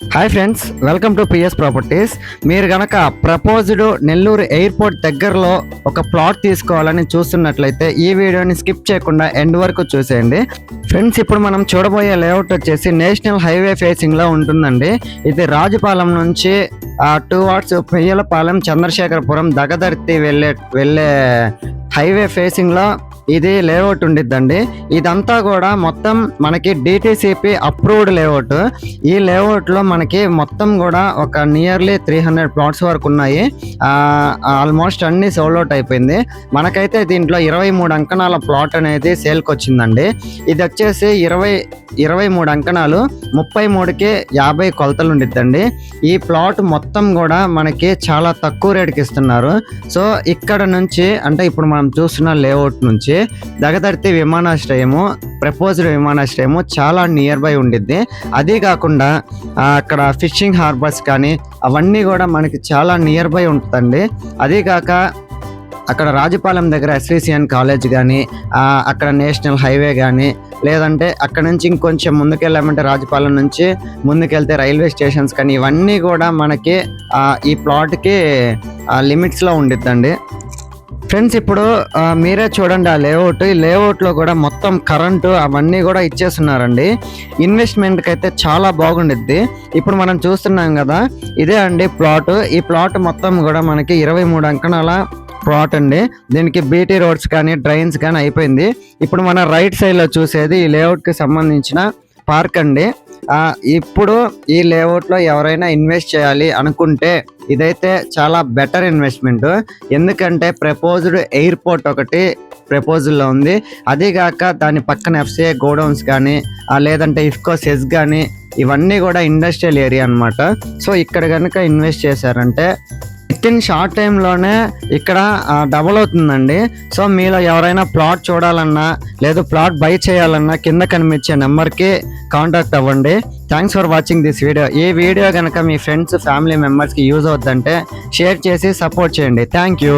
Hi friends welcome to PS properties. మీరు గనక proposed Nellore airport దగ్గరలో ఒక ప్లాట్ తీసుకోవాలని చూస్తున్నట్లయితే ఈ వీడియోని స్కిప్ చేయకుండా ఎండ్ వరకు చూసేయండి. ఫ్రెండ్స్ ఇప్పుడు మనం చూడబోయే లేఅవుట్ వచ్చేసి నేషనల్ హైవే ఫేసింగ్లో ఉంటుందండి. ఇది రాజుపాలెం నుంచి టూ వాట్స్ పెయ్యలపాలెం చంద్రశేఖరపురం దగదర్తి వెళ్ళే వెళ్ళే హైవే ఫేసింగ్లో ఇది లేఅవుట్ ఉండిద్దండి. ఇదంతా కూడా మొత్తం మనకి డిటిసిపి అప్రూవ్డ్ లేఅవుట్ ఈ లేఅవుట్లో మనకి మొత్తం కూడా ఒక నియర్లీ త్రీ హండ్రెడ్ ప్లాట్స్ వరకు ఉన్నాయి. ఆల్మోస్ట్ అన్ని సోల్డ్ అవుట్ అయిపోయింది. మనకైతే దీంట్లో ఇరవై మూడు అంకణాల ప్లాట్ అనేది సేల్కి వచ్చిందండి ఇది వచ్చేసి ఇరవై ఇరవై మూడు అంకణాలు ముప్పై మూడుకి యాభై కొలతలు ఉండిద్దండి. ఈ ప్లాట్ మొత్తం కూడా మనకి చాలా తక్కువ రేటుకి ఇస్తున్నారు. సో ఇక్కడ నుంచి అంటే ఇప్పుడు మనం చూస్తున్న లేఅవుట్ నుంచి దగదర్తి విమానాశ్రయము ప్రపోజ్డ్ విమానాశ్రయము చాలా నియర్ బై ఉండిద్ది. అదే కాకుండా అక్కడ ఫిషింగ్ హార్బర్స్ కానీ అవన్నీ కూడా మనకి చాలా నియర్ బై ఉంటుందండి. అదే కాక అక్కడ రాజపాలెం దగ్గర ఎస్విసిఎన్ కాలేజ్ కానీ అక్కడ నేషనల్ హైవే కానీ లేదంటే అక్కడ నుంచి ఇంకొంచెం ముందుకెళ్ళామంటే రాజపాలెం నుంచి ముందుకెళ్తే రైల్వే స్టేషన్స్ కానీ ఇవన్నీ కూడా మనకి ఈ ప్లాట్కి లిమిట్స్లో ఉండిద్దండి. ఫ్రెండ్స్ ఇప్పుడు మీరే చూడండి ఆ లేఅవుట్ ఈ లేఅవుట్లో కూడా మొత్తం కరెంటు అవన్నీ కూడా ఇచ్చేస్తున్నారండి. ఇన్వెస్ట్మెంట్కి అయితే చాలా బాగుండిద్ది. ఇప్పుడు మనం చూస్తున్నాం కదా ఇదే అండి ప్లాట్ ఈ ప్లాట్ మొత్తం కూడా మనకి ఇరవై మూడు అంకణాల ప్లాట్ అండి. దీనికి బీటీ రోడ్స్ కానీ డ్రైన్స్ కానీ అయిపోయింది. ఇప్పుడు మన రైట్ సైడ్లో చూసేది ఈ లేఅవుట్కి సంబంధించిన పార్క్ అండి. ఇప్పుడు ఈ లేఅవుట్లో ఎవరైనా ఇన్వెస్ట్ చేయాలి అనుకుంటే ఇదైతే చాలా బెటర్ ఇన్వెస్ట్మెంట్. ఎందుకంటే ప్రపోజ్డ్ ఎయిర్పోర్ట్ ఒకటి ప్రపోజల్లో ఉంది. అదేగాక దాని పక్కన ఎఫ్సిఐ గోడౌన్స్ కానీ లేదంటే ఇఫ్కో సెస్ కానీ ఇవన్నీ కూడా ఇండస్ట్రియల్ ఏరియా అన్నమాట. సో ఇక్కడ కనుక ఇన్వెస్ట్ చేశారంటే విత్ ఇన్ షార్ట్ టైంలోనే ఇక్కడ డబుల్ అవుతుందండి. సో మీలో ఎవరైనా ప్లాట్ చూడాలన్నా లేదు ప్లాట్ బై చేయాలన్నా కింద కనిపించే నెంబర్కి కాంటాక్ట్ అవ్వండి. Thanks for watching this video ఈ వీడియో కనుక మీ ఫ్రెండ్స్ ఫ్యామిలీ మెంబర్స్కి యూజ్ అవుతుందంటే షేర్ చేసి సపోర్ట్ చేయండి. Thank you